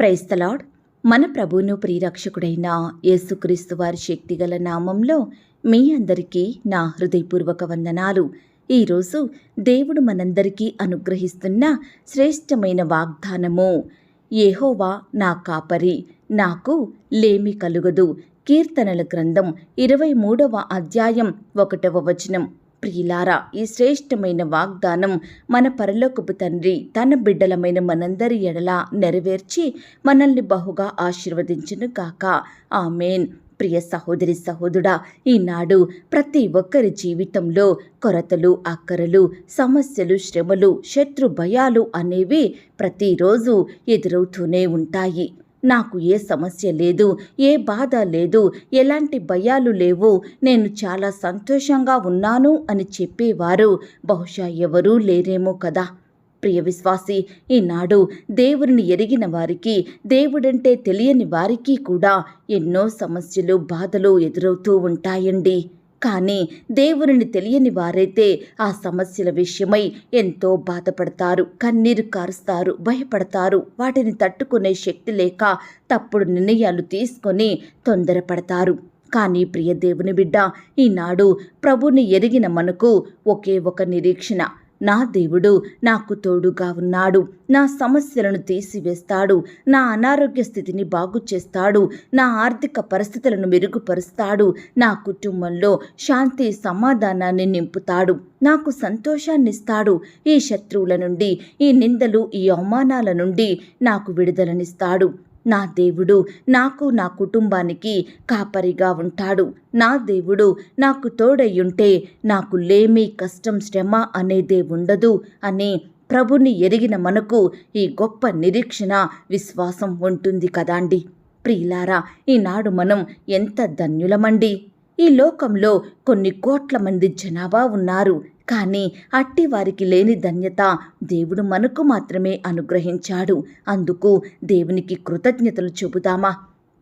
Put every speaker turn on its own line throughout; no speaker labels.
Praise the Lord మన ప్రభువును ప్రియరక్షకుడైన యేసుక్రీస్తు వారి శక్తిగల నామంలో మీ అందరికీ నా హృదయపూర్వక వందనాలు. ఈరోజు దేవుడు మనందరికీ అనుగ్రహిస్తున్న శ్రేష్టమైన వాగ్దానము ఏహోవా నా కాపరి నాకు లేమి కలుగదు. కీర్తనల గ్రంథం ఇరవై మూడవ అధ్యాయం ఒకటవ వచనం. ప్రియులారా ఈ శ్రేష్టమైన వాగ్దానం మన పరలోకపు తండ్రి తన బిడ్డలమైన మనందరి ఎడలా నెరవేర్చి మనల్ని బహుగా ఆశీర్వదించును గాక. ఆమెన్. ప్రియ సహోదరి సహోదరుడా ఈనాడు ప్రతి ఒక్కరి జీవితంలో కొరతలు అక్కరలు సమస్యలు శ్రమలు శత్రు భయాలు అనేవి ప్రతిరోజు ఎదురవుతూనే ఉంటాయి. నాకు ఏ సమస్య లేదు ఏ బాధ లేదు ఎలాంటి భయాలు లేవు నేను చాలా సంతోషంగా ఉన్నాను అని చెప్పేవారు. బహుశా ఎవరూ లేరేమో కదా. ప్రియ విశ్వాసి ఈనాడు దేవుడిని ఎరిగిన వారికి దేవుడంటే తెలియని వారికి కూడా ఎన్నో సమస్యలు బాధలు ఎదురవుతూ ఉంటాయండి. కానీ దేవుని తెలియని వారైతే ఆ సమస్యల విషయమై ఎంతో బాధపడతారు కన్నీరు కారుస్తారు భయపడతారు. వాటిని తట్టుకునే శక్తి లేక తప్పుడు నిర్ణయాలు తీసుకొని తొందరపడతారు. కానీ ప్రియ దేవుని బిడ్డ ఈనాడు ప్రభుని ఎరిగిన మనకు ఒకే ఒక నిరీక్షణ నా దేవుడు నాకు తోడుగా ఉన్నాడు. నా సమస్యలను తీసివేస్తాడు. నా అనారోగ్య స్థితిని బాగు చేస్తాడు. నా ఆర్థిక పరిస్థితులను మెరుగుపరుస్తాడు. నా కుటుంబంలో శాంతి సమాధానాన్ని నింపుతాడు. నాకు సంతోషాన్ని ఇస్తాడు ఈ శత్రువుల నుండి ఈ నిందలు ఈ అవమానాల నుండి నాకు విడుదలనిస్తాడు. నా దేవుడు నాకు నా కుటుంబానికి కాపరిగా ఉంటాడు. నా దేవుడు నాకు తోడయ్యుంటే నాకు లేమి కష్టం శ్రమ అనేదే ఉండదు అని ప్రభుని ఎరిగిన మనకు ఈ గొప్ప నిరీక్షణ విశ్వాసం ఉంటుంది కదాండి. ప్రియులారా ఈనాడు మనం ఎంత ధన్యులమండి. ఈ లోకంలో కొన్ని కోట్ల మంది జనాభా ఉన్నారు. కానీ అట్టి వారికి లేని ధన్యత దేవుడు మనకు మాత్రమే అనుగ్రహించాడు. అందుకు దేవునికి కృతజ్ఞతలు చెబుదామా?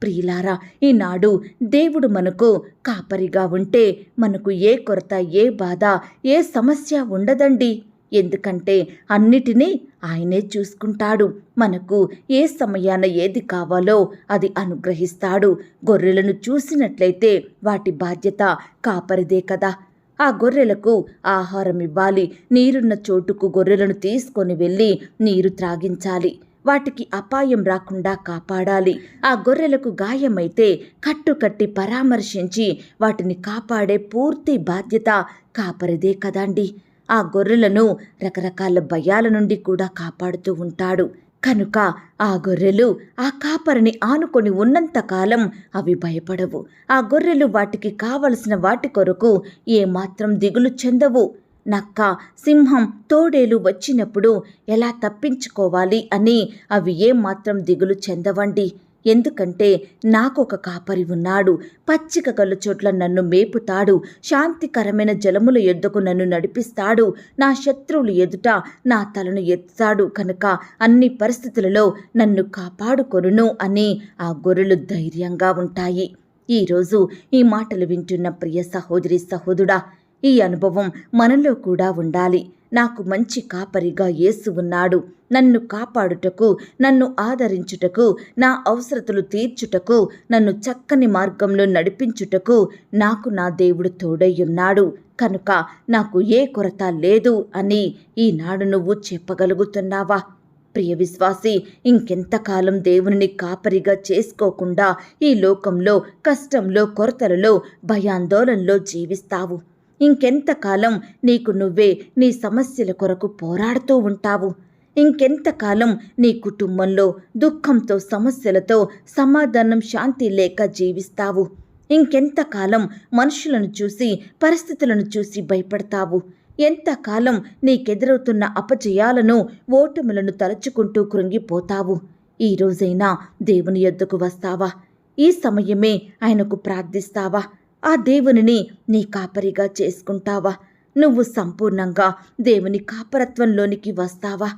ప్రియులారా ఈనాడు దేవుడు మనకు కాపరిగా ఉంటే మనకు ఏ కొరత ఏ బాధ ఏ సమస్య ఉండదండి. ఎందుకంటే అన్నిటినీ ఆయనే చూసుకుంటాడు. మనకు ఏ సమయాన ఏది కావాలో అది అనుగ్రహిస్తాడు. గొర్రెలను చూసినట్లయితే వాటి బాధ్యత కాపరిదే కదా. ఆ గొర్రెలకు ఆహారం ఇవ్వాలి. నీరున్న చోటుకు గొర్రెలను తీసుకొని వెళ్ళి నీరు త్రాగించాలి. వాటికి అపాయం రాకుండా కాపాడాలి. ఆ గొర్రెలకు గాయమైతే కట్టుకట్టి పరామర్శించి వాటిని కాపాడే పూర్తి బాధ్యత కాపరిదే కదండి. ఆ గొర్రెలను రకరకాల భయాల నుండి కూడా కాపాడుతూ ఉంటాడు. కనుక ఆ గొర్రెలు ఆ కాపరిని ఆనుకొని ఉన్నంతకాలం అవి భయపడవు. ఆ గొర్రెలు వాటికి కావలసిన వాటి కొరకు ఏమాత్రం దిగులు చెందవు. నక్క సింహం తోడేలు వచ్చినప్పుడు ఎలా తప్పించుకోవాలి అని అవి ఏమాత్రం దిగులు చెందవండి? ఎందుకంటే నాకొక కాపరి ఉన్నాడు. పచ్చిక గల చోట్ల నన్ను మేపుతాడు. శాంతికరమైన జలముల ఎద్దుకు నన్ను నడిపిస్తాడు. నా శత్రువులు ఎదుట నా తలను ఎత్తాడు కనుక అన్ని పరిస్థితులలో నన్ను కాపాడుకొనును అని ఆ గొర్రెలు ధైర్యంగా ఉంటాయి. ఈరోజు ఈ మాటలు వింటున్న ప్రియ సహోదరి సహోదుడా ఈ అనుభవం మనలో కూడా ఉండాలి. నాకు మంచి కాపరిగా యేసు ఉన్నాడు. నన్ను కాపాడుటకు నన్ను ఆదరించుటకు నా అవసరతలు తీర్చుటకు నన్ను చక్కని మార్గంలో నడిపించుటకు నాకు నా దేవుడు తోడయ్యున్నాడు కనుక నాకు ఏ కొరత లేదు అని ఈనాడు నువ్వు చెప్పగలుగుతున్నావా? ప్రియ విశ్వాసి ఇంకెంతకాలం దేవుని కాపరిగా చేసుకోకుండా ఈ లోకంలో కష్టంలో కొరతలలో భయాందోళనలో జీవిస్తావు? ఇంకెంతకాలం నీకు నువ్వే నీ సమస్యల కొరకు పోరాడుతూ ఉంటావు? ఇంకెంతకాలం నీ కుటుంబంలో దుఃఖంతో సమస్యలతో సమాధానం శాంతి లేక జీవిస్తావు? ఇంకెంతకాలం మనుషులను చూసి పరిస్థితులను చూసి భయపడతావు? ఎంతకాలం నీకెదురవుతున్న అపజయాలను ఓటములను తలుచుకుంటూ కృంగిపోతావు? ఈరోజైనా దేవుని యొద్దకు వస్తావా? ఈ సమయమే ఆయనకు ప్రార్థిస్తావా? ఆ దేవునిని నీ కాపరిగా చేసుకుంటావా? నువ్వు సంపూర్ణంగా దేవుని కాపరత్వంలోనికి వస్తావా?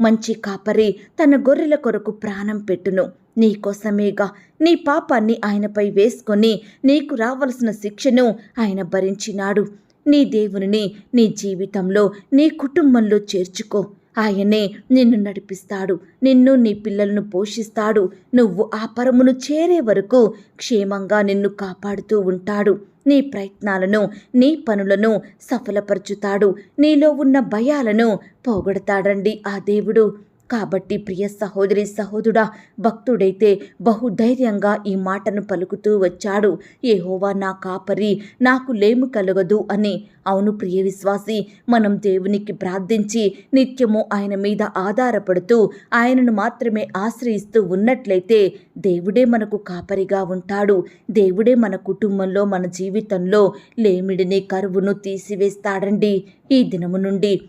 మంచి కాపరి తన గొర్రెల కొరకు ప్రాణం పెట్టును. నీకోసమేగా నీ పాపాన్ని ఆయనపై వేసుకొని నీకు రావలసిన శిక్షను ఆయన భరించినాడు. నీ దేవునిని నీ జీవితంలో నీ కుటుంబంలో చేర్చుకో. ఆయనే నిన్ను నడిపిస్తాడు. నిన్ను నీ పిల్లలను పోషిస్తాడు. నువ్వు ఆ పరమును చేరే వరకు క్షేమంగా నిన్ను కాపాడుతూ ఉంటాడు. నీ ప్రయత్నాలను నీ పనులను సఫలపరుచుతాడు. నీలో ఉన్న భయాలను పోగొడతాడండి ఆ దేవుడు. కాబట్టి ప్రియ సహోదరి సహోదరుడా భక్తుడైతే బహుధైర్యంగా ఈ మాటను పలుకుతూ వచ్చాడు. ఏహోవా నా కాపరి నాకు లేము కలగదు అని. అవును ప్రియ విశ్వాసి మనం దేవునికి ప్రార్థించి నిత్యము ఆయన మీద ఆధారపడుతూ ఆయనను మాత్రమే ఆశ్రయిస్తూ ఉన్నట్లయితే దేవుడే మనకు కాపరిగా ఉంటాడు. దేవుడే మన కుటుంబంలో మన జీవితంలో లేమిడిని కరువును తీసివేస్తాడండి. ఈ దినము నుండి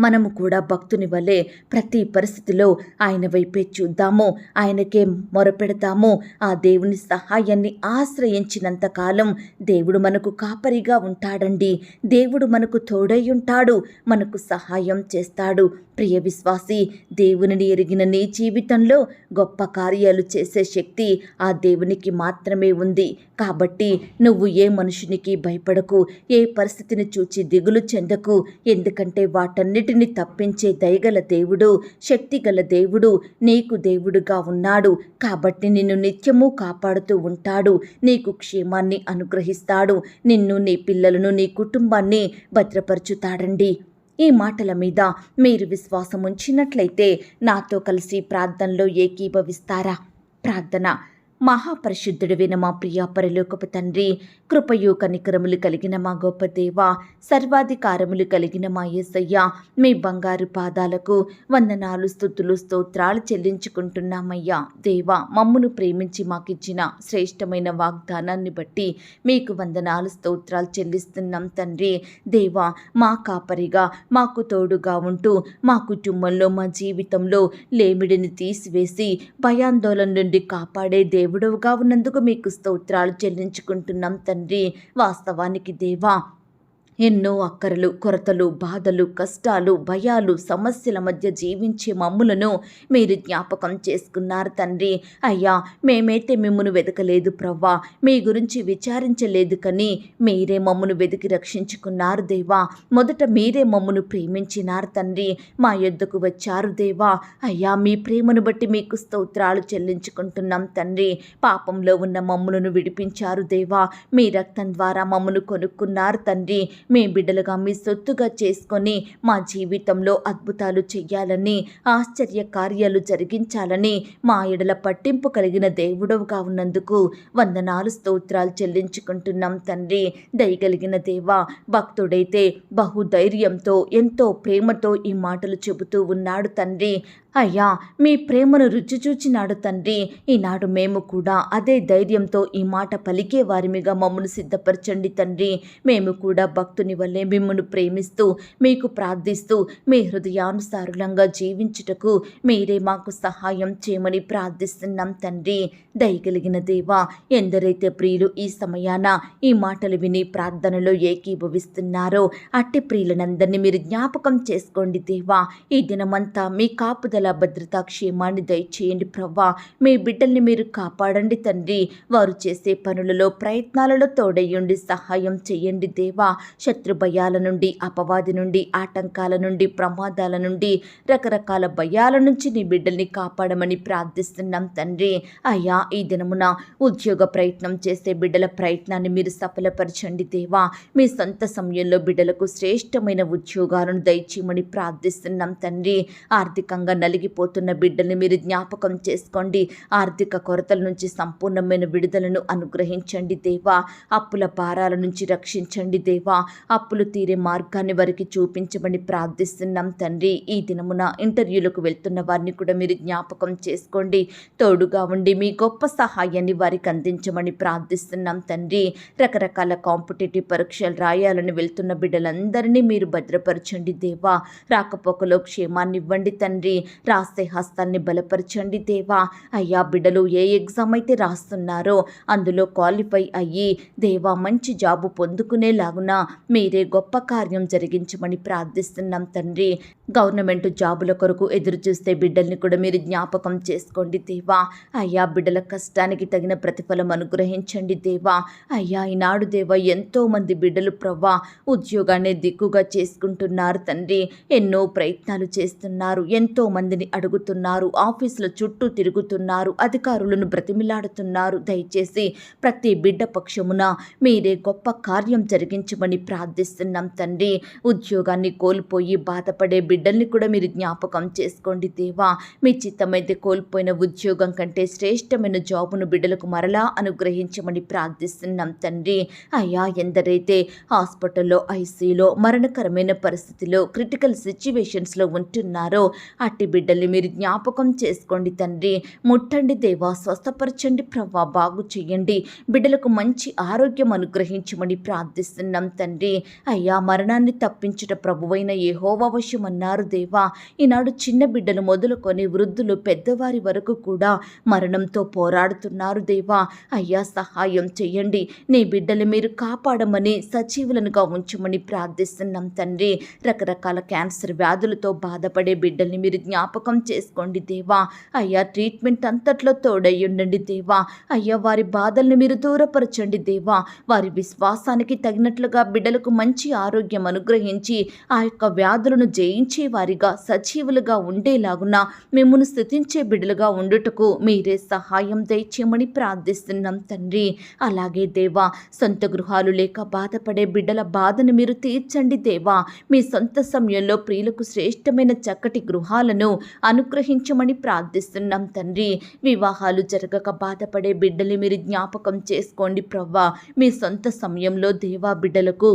మనము కూడా భక్తుని వలె ప్రతి పరిస్థితిలో ఆయన వైపే చూద్దాము ఆయనకే మొరపెడతాము. ఆ దేవుని సహాయాన్ని ఆశ్రయించినంత కాలం దేవుడు మనకు కాపరిగా ఉంటాడండి. దేవుడు మనకు తోడై ఉంటాడు మనకు సహాయం చేస్తాడు. ప్రియ విశ్వాసి దేవునిని ఎరిగిన నీ జీవితంలో గొప్ప కార్యాలు చేసే శక్తి ఆ దేవునికి మాత్రమే ఉంది. కాబట్టి నువ్వు ఏ మనుషునికి భయపడకు ఏ పరిస్థితిని చూచి దిగులు చెందకు. ఎందుకంటే వాటన్నిటి వీటిని తప్పించే దయగల దేవుడు శక్తిగల దేవుడు నీకు దేవుడుగా ఉన్నాడు. కాబట్టి నిన్ను నిత్యము కాపాడుతూ ఉంటాడు. నీకు క్షేమాన్ని అనుగ్రహిస్తాడు. నిన్ను నీ పిల్లలను నీ కుటుంబాన్ని భద్రపరుచుతాడండి. ఈ మాటల మీద మీరు విశ్వాసం ఉంచినట్లయితే నాతో కలిసి ప్రార్థనలో ఏకీభవిస్తారా? ప్రార్థన. మహాపరిశుద్ధుడివిన మా ప్రియ పరలోకపు తండ్రి కృపయు కనికరములు కలిగిన మా గొప్ప దేవ సర్వాధికారములు కలిగిన మా యేసయ్య మీ బంగారు పాదాలకు వందనాలు స్థుతులు స్తోత్రాలు చెల్లించుకుంటున్నామయ్యా. దేవ మమ్మును ప్రేమించి మాకిచ్చిన శ్రేష్టమైన వాగ్దానాన్ని బట్టి మీకు వందనాలు స్తోత్రాలు చెల్లిస్తున్నాం తండ్రి. దేవ మా కాపరిగా మాకు తోడుగా ఉంటూ మా కుటుంబంలో మా జీవితంలో లేమిడిని తీసివేసి భయాందోళన నుండి కాపాడే దేవుడవుగా ఉన్నందుకు మీకు స్తోత్రాలు చెల్లించుకుంటున్నాం తండ్రి. వాస్తవానికి దేవా ఎన్నో అక్కరలు కొరతలు బాధలు కష్టాలు భయాలు సమస్యల మధ్య జీవించే మమ్ములను మీరు జ్ఞాపకం చేసుకున్నారు తండ్రి. అయ్యా మేమైతే మిమ్మను వెతకలేదు ప్రవ్వా. మీ గురించి విచారించలేదు కానీ మీరే మమ్మను వెతికి రక్షించుకున్నారు దేవా. మొదట మీరే మమ్మను ప్రేమించినారు తండ్రి. మా యొద్దకు వచ్చారు దేవా. అయ్యా మీ ప్రేమను బట్టి మీకు స్తోత్రాలు చెల్లించుకుంటున్నాం తండ్రి. పాపంలో ఉన్న మమ్ములను విడిపించారు దేవా. మీ రక్తం ద్వారా మమ్మను కొనుక్కున్నారు తండ్రి. మీ బిడ్డలుగా మీ సొత్తుగా చేసుకొని మా జీవితంలో అద్భుతాలు చెయ్యాలని ఆశ్చర్య కార్యాలు జరిగించాలని మా ఎడల పట్టింపు కలిగిన దేవుడవుగా ఉన్నందుకు వందనాలు స్తోత్రాలు చెల్లించుకుంటున్నాం తండ్రి. దయగలిగిన దేవా భక్తుడైతే బహుధైర్యంతో ఎంతో ప్రేమతో ఈ మాటలు చెబుతూ ఉన్నాడు తండ్రి. అయ్యా మీ ప్రేమను రుచి చూచినాడు తండ్రి. ఈనాడు మేము కూడా అదే ధైర్యంతో ఈ మాట పలికే వారిమిగా మమ్మను సిద్ధపరచండి తండ్రి. మేము కూడా భక్తుని వల్లే మిమ్మను ప్రేమిస్తూ మీకు ప్రార్థిస్తూ మీ హృదయానుసారులంగా జీవించుటకు మీరే మాకు సహాయం చేయమని ప్రార్థిస్తున్నాం తండ్రి. దయగలిగిన దేవా ఎందరైతే ప్రియులు ఈ సమయాన ఈ మాటలు విని ప్రార్థనలో ఏకీభవిస్తున్నారో అట్టి ప్రియులనందరినీ మీరు జ్ఞాపకం చేసుకోండి దేవా. ఈ దినమంతా మీ కాపుదల కాపుదల భద్రతా క్షేమాన్ని దయచేయండి ప్రవ్వా. మీ బిడ్డల్ని మీరు కాపాడండి తండ్రి. వారు చేసే పనులలో ప్రయత్నాలలో తోడయ్యండి సహాయం చేయండి దేవా. శత్రు భయాల నుండి అపవాది నుండి ఆటంకాల నుండి ప్రమాదాల నుండి రకరకాల భయాల నుంచి నీ బిడ్డల్ని కాపాడమని ప్రార్థిస్తున్నాం తండ్రి. అయ్యా ఈ దినమున ఉద్యోగ ప్రయత్నం చేసే బిడ్డల ప్రయత్నాన్ని మీరు సఫలపరచండి దేవా. మీ సొంత సమయంలో బిడ్డలకు శ్రేష్టమైన ఉద్యోగాలను దయచేయమని ప్రార్థిస్తున్నాం తండ్రి. ఆర్థికంగా నలిగిపోతున్న బిడ్డల్ని మీరు జ్ఞాపకం చేసుకోండి. ఆర్థిక కొరతల నుంచి సంపూర్ణమైన విడుదలను అనుగ్రహించండి దేవా. అప్పుల భారాల నుంచి రక్షించండి దేవా. అప్పులు తీరే మార్గాన్ని వారికి చూపించమని ప్రార్థిస్తున్నాం తండ్రి. ఈ దినమున ఇంటర్వ్యూలకు వెళ్తున్న వారిని కూడా మీరు జ్ఞాపకం చేసుకోండి. తోడుగా ఉండి మీ గొప్ప సహాయాన్ని వారికి అందించమని ప్రార్థిస్తున్నాం తండ్రి. రకరకాల కాంపిటేటివ్ పరీక్షలు రాయాలని వెళ్తున్న బిడ్డలందరినీ మీరు భద్రపరచండి దేవా. రాకపోకలో క్షేమాన్ని ఇవ్వండి తండ్రి. రాసే హస్తాన్ని బలపరచండి దేవా. అయ్యా బిడ్డలు ఏ ఎగ్జామ్ అయితే రాస్తున్నారో అందులో క్వాలిఫై అయ్యి దేవా మంచి జాబు పొందుకునేలాగున మీరే గొప్ప కార్యం జరిగించమని ప్రార్థిస్తున్నాం తండ్రి. గవర్నమెంట్ జాబుల కొరకు ఎదురు చూస్తే బిడ్డల్ని కూడా మీరు జ్ఞాపకం చేసుకోండి దేవా. అయ్యా బిడ్డల కష్టానికి తగిన ప్రతిఫలం అనుగ్రహించండి దేవా. అయ్యా ఈనాడు దేవా ఎంతో మంది బిడ్డలు ప్రవ్వా ఉద్యోగాన్ని దిక్కుగా చేసుకుంటున్నారు తండ్రి. ఎన్నో ప్రయత్నాలు చేస్తున్నారు. ఎంతో మందిని అడుగుతున్నారు ఆఫీసుల చుట్టూ తిరుగుతున్నారు అధికారులను బ్రతిమిలాడుతున్నారు. దయచేసి ప్రతి బిడ్డ పక్షమున మీరే గొప్ప కార్యం జరిగించమని ప్రార్థిస్తున్నాం తండ్రి. ఉద్యోగాన్ని కోల్పోయి బాధపడే బిడ్డల్ని కూడా మీరు జ్ఞాపకం చేసుకోండి దేవా. మీ చిత్తమైతే కోల్పోయిన ఉద్యోగం కంటే శ్రేష్టమైన జాబును బిడ్డలకు మరలా అనుగ్రహించమని ప్రార్థిస్తున్నాం తండ్రి. అయ్యా ఎందరైతే హాస్పిటల్లో ఐసీలో మరణకరమైన పరిస్థితిలో క్రిటికల్ సిచ్యువేషన్స్లో ఉంటున్నారో అట్టి బిడ్డల్ని మీరు జ్ఞాపకం చేసుకోండి తండ్రి. ముట్టండి దేవా స్వస్థపరచండి ప్రవ్వా బాగు చేయండి. బిడ్డలకు మంచి ఆరోగ్యం అనుగ్రహించమని ప్రార్థిస్తున్నాం తండ్రి. అయ్యా మరణాన్ని తప్పించుట ప్రభువైన యెహోవా అన్నారు దేవా. ఈనాడు చిన్న బిడ్డలు మొదలుకొని వృద్ధులు పెద్దవారి వరకు కూడా మరణంతో పోరాడుతున్నారు దేవా. అయ్యా సహాయం చేయండి. నీ బిడ్డలు మీరు కాపాడమని సజీవులనుగా ఉంచమని ప్రార్థిస్తున్నాం తండ్రి. రకరకాల క్యాన్సర్ వ్యాధులతో బాధపడే బిడ్డల్ని మీరు జ్ఞాపకం జ్ఞాపకం చేసుకోండి దేవా. అయ్యా ట్రీట్మెంట్ అంతట్లో తోడై ఉండండి దేవా. అయ్యా వారి బాధల్ని మీరు దూరపరచండి దేవా. వారి విశ్వాసానికి తగినట్లుగా బిడ్డలకు మంచి ఆరోగ్యం అనుగ్రహించి ఆ యొక్క వ్యాధులను జయించే వారిగా సజీవులుగా ఉండేలాగున మిమ్మల్ని స్థుతించే బిడ్డలుగా ఉండుటకు మీరే సహాయం దయచేయమని ప్రార్థిస్తున్నాం తండ్రి. అలాగే దేవా సొంత గృహాలు లేక బాధపడే బిడ్డల బాధను మీరు తీర్చండి దేవా. మీ సొంత సమయంలో ప్రియులకు శ్రేష్టమైన చక్కటి గృహాలను అనుగ్రహించమని ప్రార్థిస్తున్నాం తండ్రి. వివాహాలు జరగక బాధపడే బిడ్డలు మీరు జ్ఞాపకం చేసుకోండి ప్రవ్వా. మీ సొంత సమయంలో దేవా బిడ్డలకు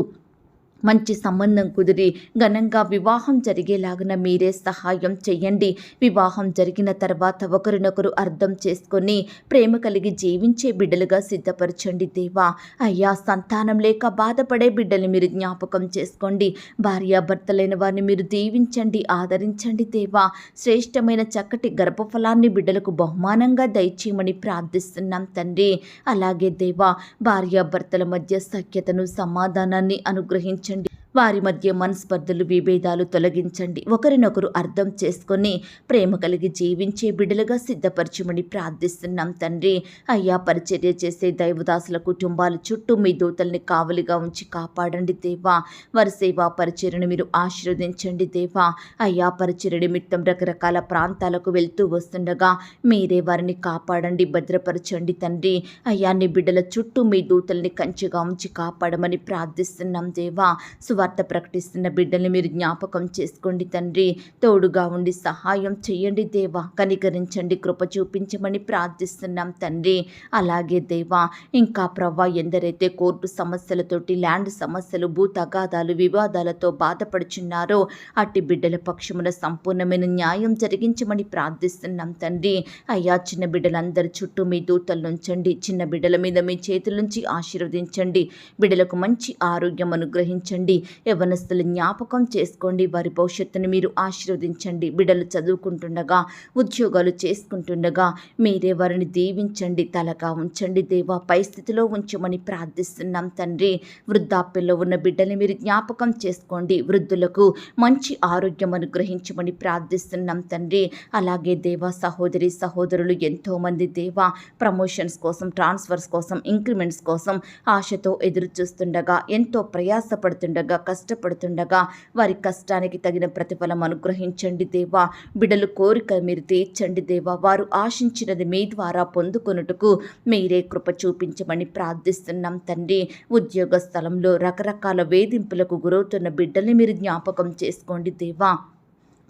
మంచి సంబంధం కుదిరి ఘనంగా వివాహం జరిగేలాగిన మీరే సహాయం చేయండి వివాహం జరిగిన తర్వాత ఒకరినొకరు అర్థం చేసుకొని ప్రేమ కలిగి జీవించే బిడ్డలుగా సిద్ధపరచండి దేవా. అయ్యా సంతానం లేక బాధపడే బిడ్డలు మీరు జ్ఞాపకం చేసుకోండి. భార్యాభర్తలైన వారిని మీరు దీవించండి ఆదరించండి దేవా. శ్రేష్టమైన చక్కటి గర్భఫలాన్ని బిడ్డలకు బహుమానంగా దయచేయమని ప్రార్థిస్తున్నాం తండ్రి. అలాగే దేవా భార్యాభర్తల మధ్య సఖ్యతను సమాధానాన్ని అనుగ్రహించండి. and వారి మధ్య మనస్పర్ధలు విభేదాలు తొలగించండి. ఒకరినొకరు అర్థం చేసుకొని ప్రేమ కలిగి జీవించే బిడలుగా సిద్ధపరచమని ప్రార్థిస్తున్నాం తండ్రి. అయ్యా పరిచర్య చేసే దైవదాసుల కుటుంబాల చుట్టూ మీ దూతల్ని కావలిగా ఉంచి కాపాడండి దేవా. వారి సేవా పరిచర్యను మీరు ఆశీర్వదించండి దేవా. అయ్యా పరిచర్య నిమిత్తం రకరకాల ప్రాంతాలకు వెళ్తూ వస్తుండగా మీరే వారిని కాపాడండి భద్రపరచండి తండ్రి. అయ్యా నీ బిడ్డల చుట్టూ మీ దూతల్ని కంచెగా ఉంచి కాపాడమని ప్రార్థిస్తున్నాం దేవా. సువార్త ప్రకటిస్తున్న బిడ్డల్ని మీరు జ్ఞాపకం చేసుకోండి తండ్రి. తోడుగా ఉండి సహాయం చేయండి దేవా. కనికరించండి కృప చూపించమని ప్రార్థిస్తున్నాం తండ్రి. అలాగే దేవా ఇంకా ప్రవ్వా ఎందరైతే కోర్టు సమస్యలతోటి ల్యాండ్ సమస్యలు భూ తగాదాలు వివాదాలతో బాధపడుచున్నారో అట్టి బిడ్డల పక్షమున సంపూర్ణమైన న్యాయం జరిగించమని ప్రార్థిస్తున్నాం తండ్రి. అయ్యా చిన్న బిడ్డలందరి చుట్టూ మీ దూతలు ఉంచండి చిన్న బిడ్డల మీద మీ చేతుల నుంచి ఆశీర్వదించండి. బిడ్డలకు మంచి ఆరోగ్యం అనుగ్రహించండి. యవనస్తులు జ్ఞాపకం చేసుకోండి. వారి భవిష్యత్తును మీరు ఆశీర్వదించండి. బిడ్డలు చదువుకుంటుండగా ఉద్యోగాలు చేసుకుంటుండగా మీరే వారిని దీవించండి. తలగా ఉంచండి. దేవా పై స్థితిలో ఉంచమని ప్రార్థిస్తున్నాం తండ్రి. వృద్ధాప్యంలో ఉన్న బిడ్డల్ని మీరు జ్ఞాపకం చేసుకోండి. వృద్ధులకు మంచి ఆరోగ్యం అనుగ్రహించమని ప్రార్థిస్తున్నాం తండ్రి. అలాగే దేవా సహోదరి సహోదరులు ఎంతోమంది దేవా ప్రమోషన్స్ కోసం ట్రాన్స్ఫర్స్ కోసం ఇంక్రిమెంట్స్ కోసం ఆశతో ఎదురు చూస్తుండగా ఎంతో ప్రయాసపడుతుండగా కష్టపడుతుండగా వారి కష్టానికి తగిన ప్రతిఫలం అనుగ్రహించండి దేవా. బిడ్డలు కోరిక మీరు తీర్చండి దేవా. వారు ఆశించినది మీ ద్వారా పొందుకొనుటకు మీరే కృప చూపించమని ప్రార్థిస్తున్నాం తండ్రి. ఉద్యోగ స్థలంలో రకరకాల వేధింపులకు గురవుతున్న బిడ్డల్ని మీరు జ్ఞాపకం చేసుకోండి దేవా.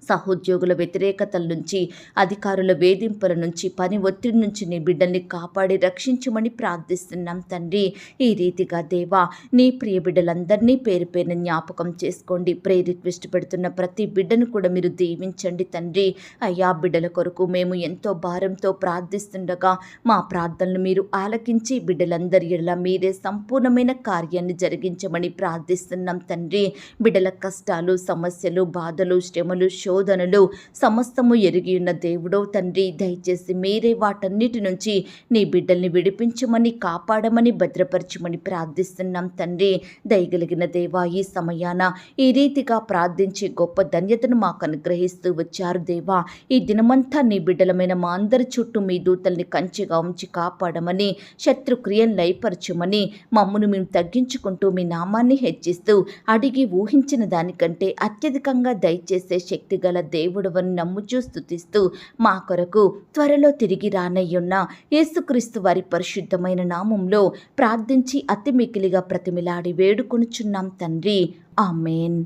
సహోద్యోగుల వ్యతిరేకతల నుంచి అధికారుల వేధింపుల నుంచి పని ఒత్తిడి నుంచి నీ బిడ్డల్ని కాపాడి రక్షించమని ప్రార్థిస్తున్నాం తండ్రి. ఈ రీతిగా దేవా నీ ప్రియ బిడ్డలందరినీ పేరు పేరున జ్ఞాపకం చేసుకోండి. ప్రే రిక్వెస్ట్ పెడుతున్న ప్రతి బిడ్డను కూడా మీరు దీవించండి తండ్రి. అయ్యా బిడ్డల కొరకు మేము ఎంతో భారంతో ప్రార్థిస్తుండగా మా ప్రార్థనలు మీరు ఆలకించి బిడ్డలందరి ఇలా మీరే సంపూర్ణమైన కార్యాన్ని జరిగించమని ప్రార్థిస్తున్నాం తండ్రి. బిడ్డల కష్టాలు సమస్యలు బాధలు శ్రమలు శో శోధనలు సమస్తము ఎరిగి ఉన్న దేవుడో తండ్రి దయచేసి మీరే వాటన్నిటి నుంచి నీ బిడ్డల్ని విడిపించమని కాపాడమని భద్రపరచమని ప్రార్థిస్తున్నాం తండ్రి. దయగలిగిన దేవా ఈ సమయాన ఈ రీతిగా ప్రార్థించి గొప్ప ధన్యతను మాకు అనుగ్రహిస్తూ వచ్చారు దేవా. ఈ దినమంతా నీ బిడ్డలమైన మా అందరి చుట్టూ మీ దూతల్ని కంచెగా ఉంచి కాపాడమని శత్రుక్రియను లయపరచమని మమ్మను మేము తగ్గించుకుంటూ మీ నామాన్ని హెచ్చిస్తూ అడిగి ఊహించిన దానికంటే అత్యధికంగా దయచేసే శక్తి గల దేవుడవని నమ్ముచూ స్థుతిస్తూ మా కొరకు త్వరలో తిరిగి రానయ్యున్న యేసుక్రీస్తు వారి పరిశుద్ధమైన నామంలో ప్రార్థించి అతి మికిలిగా ప్రతిమిలాడి వేడుకొనుచున్నాం తండ్రి. ఆమెన్.